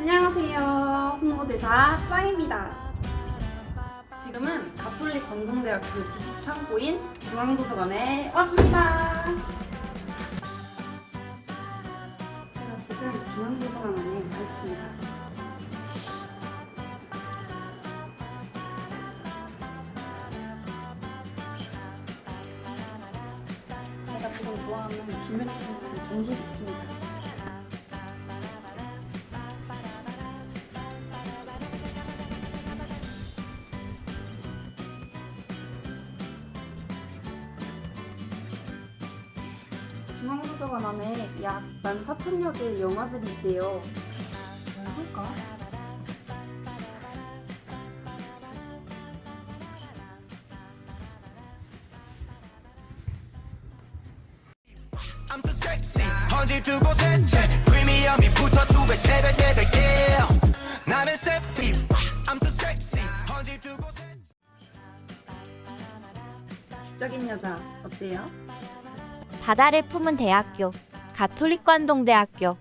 안녕하세요. 홍보대사 짱입니다. 지금은 가톨릭 건동대학교 지식창고인 중앙도서관에 왔습니다. 제가 지금 중앙도서관 안에 와 있습니다. 제가 지금 좋아하는 김유리팀 전집이 있습니다. 중앙도서관 안에 약 14,000여 개의 영화들이 있대요. 뭐 볼까? I'm too sexy. 언제 두 곳에 프리미엄이 붙어 두배 세배 네배. Yeah. 나는 세피. I'm too sexy. 언제 두 곳에 시적인 여자 어때요? 바다를 품은 대학교 가톨릭 관동대학교